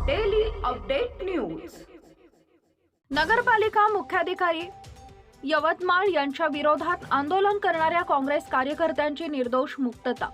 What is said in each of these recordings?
Update news नगरपालिका मुख्याधिकारी यवतमाळ यांच्या विरोधात आंदोलन करणाऱ्या काँग्रेस कार्यकर्त्यांची निर्दोष मुक्तता.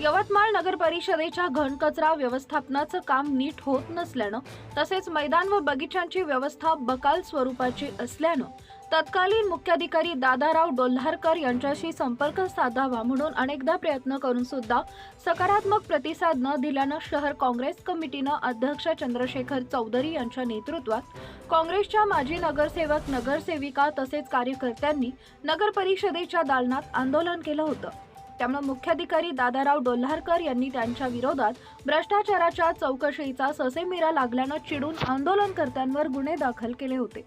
यवतमाळ नगर परिषदेच्या घनकचरा व्यवस्थापनाचं काम नीट होत नसल्यानं तसेच मैदान व बगीचांची व्यवस्था बकाल स्वरूपाची असल्यानं तत्कालीन मुख्याधिकारी दादाराव डोल्हारकर यांच्याशी संपर्क साधावा म्हणून अनेकदा प्रयत्न करून सुद्धा सकारात्मक प्रतिसाद न दिल्यानं शहर काँग्रेस कमिटीनं अध्यक्ष चंद्रशेखर चौधरी यांच्या नेतृत्वात काँग्रेसच्या माजी नगरसेवक नगरसेविका तसेच कार्यकर्त्यांनी नगर परिषदेच्या दालनात आंदोलन केलं होतं. त्यामुळे मुख्याधिकारी दादाराव डोल्हारकर यांनी त्यांच्या विरोधात भ्रष्टाचाराच्या चौकशीचा ससेमिरा लागल्यानं चिडून आंदोलनकर्त्यांवर गुन्हे दाखल केले होते.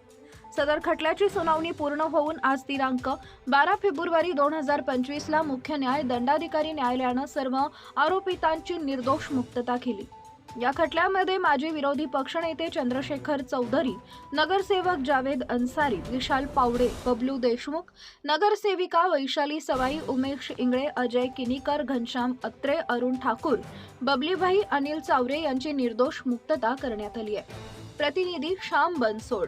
सदर खटल्याची सुनावणी पूर्ण होऊन आज दिनांक बारा फेब्रुवारी दोन हजार पंचवीसला मुख्य न्याय दंडाधिकारी न्यायालयानं सर्व आरोपितांची निर्दोष मुक्तता केली. या खटल्यामध्ये माजी विरोधी पक्षनेते चंद्रशेखर चौधरी नगरसेवक जावेद अन्सारी विशाल पावडे बबलू देशमुख नगरसेविका वैशाली सवाई उमेश इंगळे अजय किनीकर घनश्याम अत्रे अरुण ठाकूर बबलीभाई अनिल चावरे यांची निर्दोष मुक्तता करण्यात आली आहे. प्रतिनिधी श्याम बनसोड.